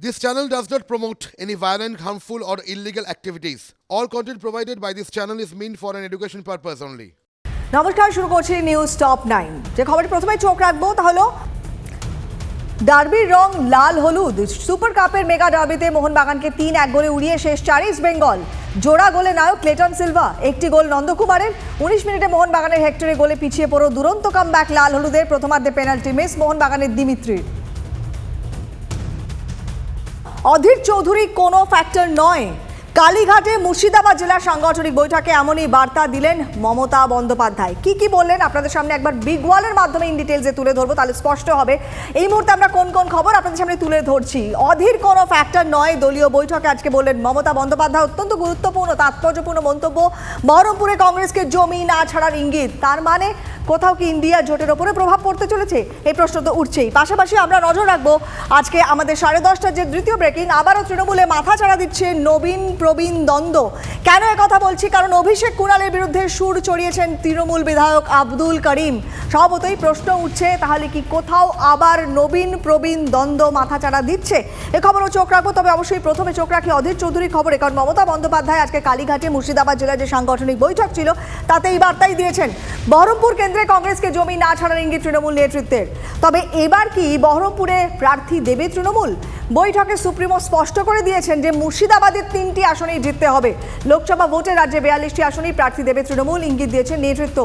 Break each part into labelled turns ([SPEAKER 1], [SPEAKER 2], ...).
[SPEAKER 1] This channel does not promote any violent, harmful, or illegal activities. All content provided by this channel is meant for an education purpose only.
[SPEAKER 2] নমস্কার শুরু করছি news top nine যে খবরটি প্রথমে চোখ রাখব তা হলো ডার্বির রং লাল হলুদ। সুপার কাপের মেগা ডার্বিতে মোহনবাগানকে তিন এক গোলে উড়িয়ে শেষ চার ইস্ট বেঙ্গল জোড়া গোলে নায়ক ক্লেটন সিলভা একটি গোল নন্দকুমারের। উনিশ মিনিটে মোহনবাগানের হেক্টরে গোলে পিছিয়ে পড়ো দুরন্ত কাম লাল হলুদের। প্রথমার্ধে পেনাল্টি মিস মোহনবাগানের দিমিত্রির। অধীর চৌধুরী কোনো ফ্যাক্টর নয়। কালীঘাটে মুর্শিদাবাদ জেলার সাংগঠনিক বৈঠকে এমনই বার্তা দিলেন মমতা বন্দ্যোপাধ্যায়। কি কি বললেন? আপনাদের সামনে একবার বিগ ওয়ালের মাধ্যমে ইন ডিটেলসে তুলে ধরবো, তাহলে স্পষ্ট হবে। এই মুহূর্তে আমরা কোন কোন খবর আপনাদের সামনে তুলে ধরছি? অধীর কোনো ফ্যাক্টর নয়, দলীয় বৈঠকে আজকে বললেন মমতা বন্দ্যোপাধ্যায়। অত্যন্ত গুরুত্বপূর্ণ, তাৎপর্যপূর্ণ মন্তব্য। বহরমপুরে কংগ্রেসকে জমি না ছাড়ার ইঙ্গিত। তার মানে কোথাও কি ইন্ডিয়া জোটের ওপরে প্রভাব পড়তে চলেছে? এই প্রশ্ন তো উঠছেই। পাশাপাশি আমরা নজর রাখব আজকে আমাদের সাড়ে দশটার যে দ্বিতীয় ব্রেকিং আবারও তৃণমূলে মাথা চাড়া দিচ্ছে নবীন প্রবীণ দ্বন্দ্ব। কেন কথা বলছি? কারণ অভিষেক কুণালের বিরুদ্ধে সুর চড়িয়েছেন তৃণমূল বিধায়ক আব্দুল করিম। স্বভাবতই প্রশ্ন উঠছে, তাহলে কি কোথাও আবার নবীন প্রবীণ দ্বন্দ্ব মাথা চাড়া দিচ্ছে? এ খবরও চোখ রাখব, তবে অবশ্যই প্রথমে চোখ রাখি অধীর চৌধুরীর খবরে, কারণ মমতা বন্দ্যোপাধ্যায় আজকে কালীঘাটে মুর্শিদাবাদ জেলার যে সাংগঠনিক বৈঠক ছিল তাতে এই বার্তাই দিয়েছেন। বহরমপুর কেন্দ্রে কংগ্রেসকে জমি না ছাড়ার ইঙ্গিত তৃণমূল নেতৃত্বের। তবে এবার কি বহরমপুরে প্রার্থী দেবে তৃণমূল? বৈঠকে সুপ্রিমো স্পষ্ট করে দিয়েছেন যে মুর্শিদাবাদের তিনটি আসনেই জিততে হবে। লোকসভা ভোটে রাজ্যে বিয়াল্লিশটি আসনেই প্রার্থী দেবে তৃণমূল, ইঙ্গিত দিয়েছেন নেতৃত্ব।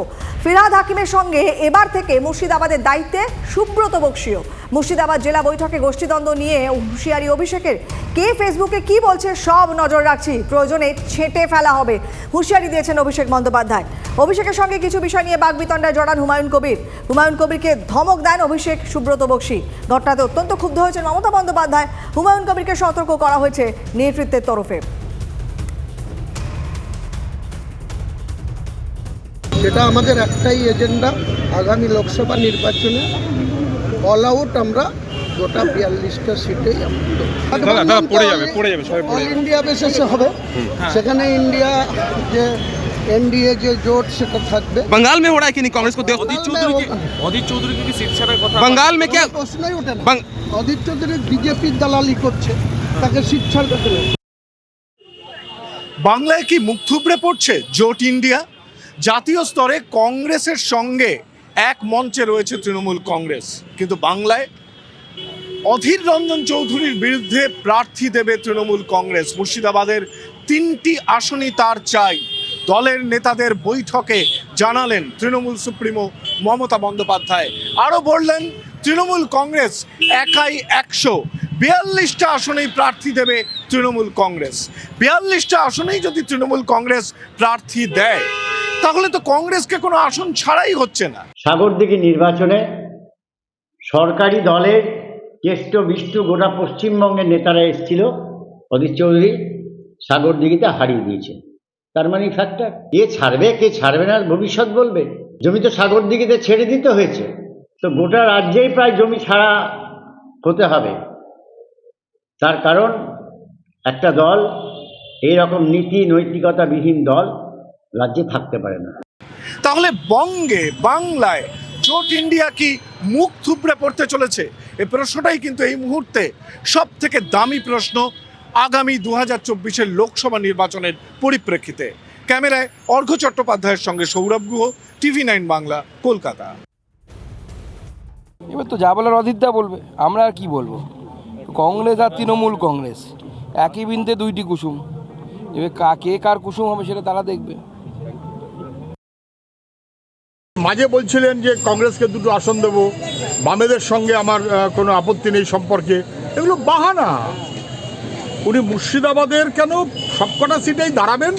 [SPEAKER 2] ফিরাদ হাকিমের সঙ্গে এবার থেকে মুর্শিদাবাদের দায়িত্বে সুব্রত বক্সীয় মুর্শিদাবাদ জেলা বৈঠকে গোষ্ঠীদ্বন্দ্ব নিয়ে হুঁশিয়ারি অভিষেকের। কে ফেসবুকে কি বলছে সব নজর রাখছি। প্রয়োজনে ছেঁটে ফেলা হবে। হুঁশিয়ারি দিয়েছেন অভিষেক বন্দ্যোপাধ্যায়। অভিষেকের সঙ্গে কিছু বিষয় নিয়ে বাগবিতণ্ডায় জড়ান হুমায়ুন কবির। হুমায়ুন কবিরকে ধমক দেন অভিষেক সুব্রত বক্সী। ঘটনাতে অত্যন্ত ক্ষুব্ধ হয়েছেন মমতা বন্দ্যোপাধ্যায়। হুমায়ুন কবিরকে সতর্ক করা হয়েছে নেতৃত্বের তরফে।
[SPEAKER 3] সেটা আমাদের একটাই এজেন্ডা আগামী লোকসভা নির্বাচনে। অল আউট আমরা গোটা বিয়াল্লিশটা সিটেই
[SPEAKER 4] দাদা দাদা পড়ে যাবে পড়ে যাবে সবাই পড়ে
[SPEAKER 3] অল
[SPEAKER 4] যাবে
[SPEAKER 3] ইন্ডিয়া বেসিসে হবে সেখানে ইন্ডিয়া যে এনডিএ যে জোট সেটা থাকবে
[SPEAKER 4] बंगाल में हो रहा है कि नहीं कांग्रेस को
[SPEAKER 3] অধীর
[SPEAKER 4] चौधरी की
[SPEAKER 5] অধীর চৌধুরী কি সিট ছাড়ার কথা
[SPEAKER 4] बंगाल में क्या
[SPEAKER 3] কোনো প্রশ্নই ওঠে না
[SPEAKER 4] বাং-
[SPEAKER 3] অধীর চৌধুরী বিজেপির দালালি করছে তাকে শিট ছাড়বে কেন?
[SPEAKER 6] বাংলায় কি মুখ থুবড়ে পড়ছে জোট ইন্ডিয়া জাতীয় স্তরে কংগ্রেসের সঙ্গে এক মঞ্চে রয়েছে তৃণমূল কংগ্রেস। কিন্তু বাংলায় অধীর রঞ্জন চৌধুরীর বিরুদ্ধে প্রার্থী দেবে তৃণমূল কংগ্রেস। মুর্শিদাবাদের তিনটি আসনই তার চাই। দলের নেতাদের বৈঠকে জানালেন তৃণমূল সুপ্রিমো মমতা বন্দ্যোপাধ্যায়। আরও বললেন, তৃণমূল কংগ্রেস একাই একশো। বিয়াল্লিশটা আসনেই প্রার্থী দেবে তৃণমূল কংগ্রেস। বিয়াল্লিশটা আসনেই যদি তৃণমূল কংগ্রেস প্রার্থী দেয় তাহলে তো কংগ্রেসকে কোনো আসন ছাড়াই হচ্ছে না।
[SPEAKER 7] সাগরদিঘি নির্বাচনে সরকারি দলের কেষ্ট বিষ্টু গোটা পশ্চিমবঙ্গের নেতারা এসেছিল, অধীর চৌধুরী সাগরদিঘিতে হারিয়ে দিয়েছে তার মানে ফ্যাক্টর কে ছাড়বে কে ছাড়বে না, ভবিষ্যৎ বলবে। জমি তো সাগরদিঘিতে ছেড়ে দিতে হয়েছে। তো গোটা রাজ্যেই প্রায় জমি ছাড়া হতে হবে। তার কারণ, একটা দল এই রকম নীতি নৈতিকতাবিহীন দল রাজ্যে থাকতে পারে না।
[SPEAKER 6] তাহলে বঙ্গে বাংলায় জোট ইন্ডিয়া কি মুখ থুবড়ে পড়তে চলেছে? এ প্রশ্নটাই কিন্তু এই মুহূর্তে সব থেকে দামি প্রশ্ন আগামী দু হাজার চব্বিশের লোকসভা নির্বাচনের পরিপ্রেক্ষিতে। ক্যামেরায় অর্ঘ্য চট্টোপাধ্যায়ের সঙ্গে সৌরভ গুহ টিভি নাইন বাংলা কলকাতা।
[SPEAKER 5] এবার তো যা বলার অধীরদা বলবে আমরা আর কি বলব? কংগ্রেস আর তৃণমূল কংগ্রেস একই বিনতে দুইটি কুসুম। এবার কা কে কার কুসুম হবে সেটা তারা দেখবে।
[SPEAKER 8] মাঝে বলছিলেন যে কংগ্রেসকে দুটো আসন দেব, বামেদের সঙ্গে আমার কোনো আপত্তি নেই সম্পর্কে। এগুলো বাহানা। উনি মুর্শিদাবাদের কেন সবকটা সিটেই দাঁড়াবেন?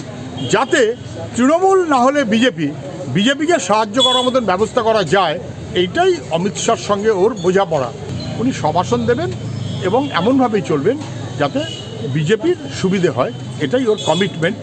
[SPEAKER 8] যাতে তৃণমূল না হলে বিজেপি, বিজেপিকে সাহায্য করার মতন ব্যবস্থা করা যায়, এইটাই অমিত শাহর সঙ্গে ওর বোঝাপড়া। উনি সব আসন দেবেন এবং এমনভাবেই চলবেন যাতে বিজেপির সুবিধে হয়, এটাই ওর কমিটমেন্ট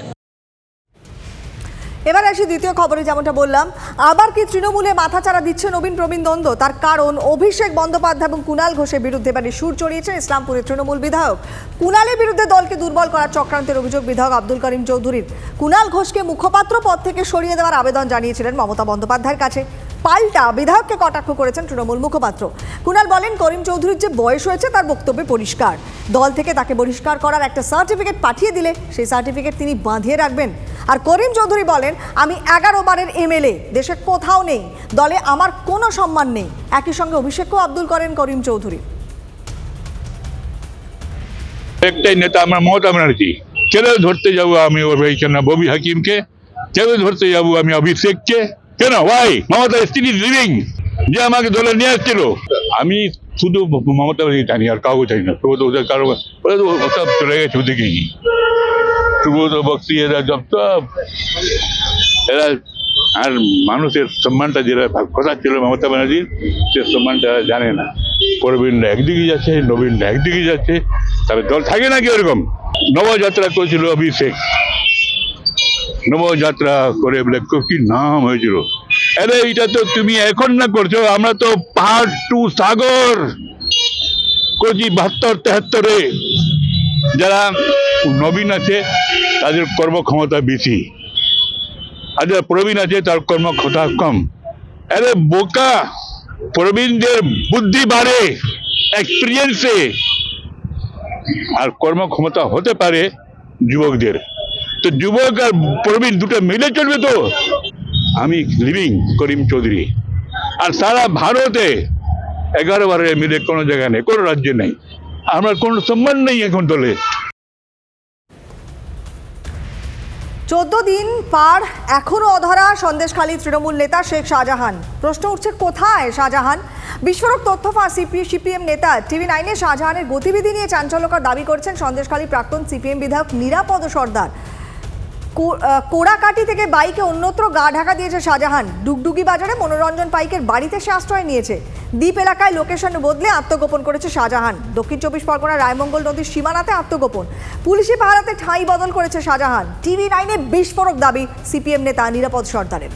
[SPEAKER 2] এবার আসি দ্বিতীয় খবরে, যেমনটা বললাম। আবার কি তৃণমূলে মাথাচাড়া দিচ্ছে নবীন প্রবীণ দ্বন্দ্ব? তার কারণ অভিষেক বন্দ্যোপাধ্যায় এবং কুণাল ঘোষের বিরুদ্ধে এবারে সুর চড়িয়েছেন ইসলামপুরের তৃণমূল বিধায়ক। কুণালের বিরুদ্ধে দলকে দুর্বল করার চক্রান্তের অভিযোগ বিধায়ক আব্দুল করিম চৌধুরীর। কুণাল ঘোষকে মুখপাত্র পদ থেকে সরিয়ে দেওয়ার আবেদন জানিয়েছিলেন মমতা বন্দ্যোপাধ্যায়ের কাছে। পাল্টা বিধায়ককে কটাক্ষ করেছেন তৃণমূল মুখপাত্র। কুণাল বলেন, করিম চৌধুরীর যে বয়স হয়েছে, তার বক্তব্যে পরিষ্কার। দল থেকে তাকে বহিষ্কার করার একটা সার্টিফিকেট পাঠিয়ে দিলে, সেই সার্টিফিকেট তিনি বাঁধিয়ে রাখবেন। আর করিম চৌধুরী বলেন, আমি এগারো বারের এমএলএ দেশে কোথাও নেই, দলে আমার কোনো সম্মান নেই। একই সঙ্গে অভিষেকও আব্দুল করেন করিম চৌধুরী।
[SPEAKER 9] একটাই নেতা আমার মমতা ব্যানার্জি। কেন ধরতে যাব আমি ববি হাকিমকে? কেন ধরতে যাব আমি অভিষেককে? কেন? ভাই মমতা স্ত্রী লিভিং যে আমাকে দলে নিয়ে আসছিল। আমি শুধু মমতা ব্যানার্জি জানি, আর কাউকে চাই না। তবু ওদের কারও সব চলে গেছে ওদিকেই সুব্রত বক্সি, এরা সব সব এরা আর মানুষের সম্মানটা যেটা কথা ছিল মমতা ব্যানার্জির, সে সম্মানটা জানে না। প্রবীণরা একদিকে যাচ্ছে, নবীনরা একদিকে যাচ্ছে তাহলে দল থাকে নাকি ওরকম? নবযাত্রা করেছিল অভিষেক। নবযাত্রা করে বলে, ক- নাম হয়েছিল? আরে, এটা তো তুমি এখন না করছ, আমরা তো পাহাড় টু সাগর করছি বাহাত্তর তেহাত্তরে। যারা নবীন আছে, তাদের কর্মক্ষমতা বেশি। আর যারা প্রবীণ আছে, তার কর্মক্ষমতা কম। আরে, বোকা! প্রবীণদের বুদ্ধি বাড়ে এক্সপিরিয়েন্সে আর কর্মক্ষমতা হতে পারে যুবকদের। তো যুবক আর প্রবীণ দুটো মিলে চলবে তো? আমি লিভিং করিম চৌধুরী। আর সারা ভারতে এগারো বারে মিলে কোনো জায়গায় নেই, কোনো রাজ্যে নেই। আমার কোনো সম্মান নেই এখন দলে।
[SPEAKER 2] চোদ্দ দিন পার এখনও অধরা সন্দেশখালী তৃণমূল নেতা শেখ শাহজাহান। প্রশ্ন উঠছে, কোথায় শাহজাহান? বিস্ফোরক তথ্য ফাঁস সিপি, সিপিএম নেতা টিভি নাইনে শাহজাহানের গতিবিধি নিয়ে চাঞ্চল্যকর দাবি করছেন সন্দেশখালী প্রাক্তন সিপিএম বিধায়ক নিরাপদ সর্দার। কোড়াকাটি থেকে বাইকে অন্যত্র গা ঢাকা দিয়েছে শাহজাহান। ডুগডুগি বাজারে মনোরঞ্জন পাইকের বাড়িতে সে আশ্রয় নিয়েছে। দ্বীপ এলাকায় লোকেশন বদলে আত্মগোপন করেছে শাহজাহান। দক্ষিণ চব্বিশ পরগনা রায়মঙ্গল নদীর সীমানাতে আত্মগোপন। পুলিশি পাহারাতে ঠাঁই বদল করেছে শাহজাহান। টিভি নাইনে বিস্ফোরক দাবি সিপিএম নেতা নিরাপদ সর্দারের।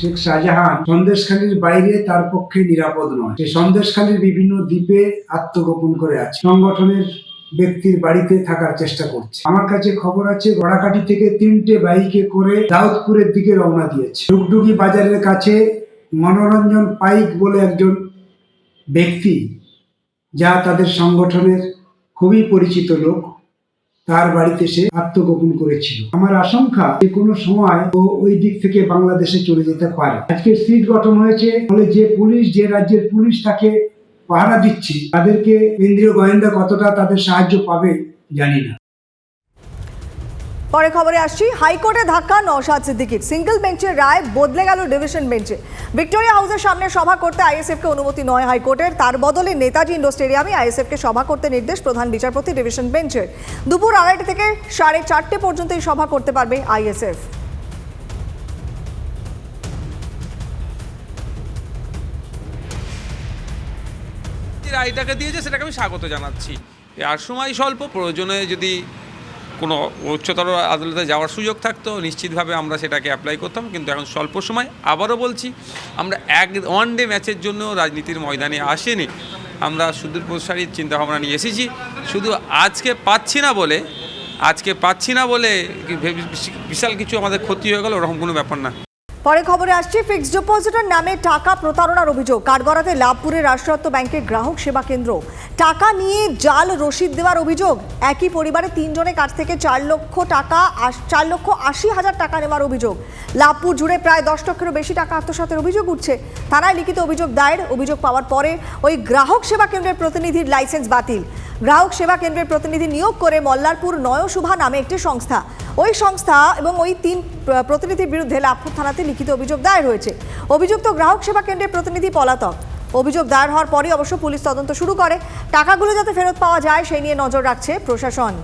[SPEAKER 10] শেখ শাহজাহান সন্দেশখালীর বাইরে তার পক্ষে নিরাপদ নয়। সে সন্দেশখালীর বিভিন্ন দ্বীপে আত্মগোপন করে আছে। সংগঠনের ব্যক্তির বাড়িতে থাকার চেষ্টা করছে। আমার কাছে খবর আছে, গড়াকাটি থেকে তিনটে বাইকে করে দাউদপুরের দিকে রওনা দিয়েছে। ডুগডুগি বাজারের কাছে মনোরঞ্জন পাইক বলে একজন ব্যক্তি, যা তাদের সংগঠনের খুবই পরিচিত লোক, তার বাড়িতে সে আত্মগোপন করেছিল। আমার আশঙ্কা, যে কোনো সময় ও ওই দিক থেকে বাংলাদেশে চলে যেতে পারে। আজকে সিট গঠন হয়েছে ফলে যে পুলিশ, যে রাজ্যের পুলিশ তাকে পাহারা দিচ্ছে। তাদেরকে কেন্দ্রীয় গোয়েন্দা কতটা তাদের সাহায্য পাবে, জানি না।
[SPEAKER 2] পরে খবরে আসছি, হাইকোর্টে ধাক্কা, নওশাদ সিদ্দিকির। সিঙ্গেল বেঞ্চের রায় বদলে গেল ডিভিশন বেঞ্চে। ভিক্টোরিয়া হাউসের সামনে সভা করতে আইএসএফকে অনুমতি নয় হাইকোর্টের। তার বদলে নেতাজি ইন্ডোর স্টেডিয়ামে আইএসএফকে সভা করতে নির্দেশ প্রধান বিচারপতি ডিভিশন বেঞ্চের। দুপুর আড়াইটে থেকে সাড়ে চারটে পর্যন্ত এই সভা করতে পারবে আইএসএফ।
[SPEAKER 11] যে রায়টাকে দিয়েছে, সেটাকে আমি স্বাগত জানাচ্ছি। আর সময় স্বল্প, প্রয়োজনে যদি কোনো উচ্চতর আদালতে যাওয়ার সুযোগ থাকতো, নিশ্চিতভাবে আমরা সেটাকে অ্যাপ্লাই করতাম। কিন্তু এখন স্বল্প সময়, আবারও বলছি, আমরা এক ওয়ান ডে ম্যাচের জন্য রাজনীতির ময়দানে আসেনি। আমরা সুদূর প্রসারীর চিন্তাভাবনা নিয়ে এসেছি। শুধু আজকে পাচ্ছি না বলে, আজকে পাচ্ছি না বলে বিশাল কিছু আমাদের ক্ষতি হয়ে গেল, ওরকম কোনো ব্যাপার না।
[SPEAKER 2] পরে খবরে আসছে ফিক্সড ডিপোজিটের নামে টাকা প্রতারণার অভিযোগ। কাঠগড়াতে লাভপুরের রাষ্ট্রায়ত্ত ব্যাংকের গ্রাহক সেবা কেন্দ্র। টাকা নিয়ে জাল রসিদ দেওয়ার অভিযোগ। একই পরিবারে তিনজনের কাছ থেকে চার লক্ষ টাকা চার লক্ষ আশি হাজার টাকা নেওয়ার অভিযোগ। লাভপুর জুড়ে প্রায় দশ লক্ষেরও বেশি টাকা আত্মসাতের অভিযোগ উঠছে। থানায় লিখিত অভিযোগ দায়ের। অভিযোগ পাওয়ার পরে ওই গ্রাহক সেবা কেন্দ্রের প্রতিনিধির লাইসেন্স বাতিল। গ্রাহক সেবা কেন্দ্রের প্রতিনিধি নিয়োগ করে মল্লারপুর নয়শুভা নামে একটি সংস্থা। ওই সংস্থা এবং ওই তিন প্রতিনিধির বিরুদ্ধে লাভপুর থানাতে লিখিত অভিযোগ দায়ের হয়েছে। অভিযুক্ত গ্রাহক সেবা কেন্দ্রের প্রতিনিধি পলাতক। অভিযোগ দায়ের হওয়ার পরই অবশ্য পুলিশ তদন্ত শুরু করে। টাকাগুলো যাতে ফেরত পাওয়া যায়, সেই নিয়ে নজর রাখছে প্রশাসন।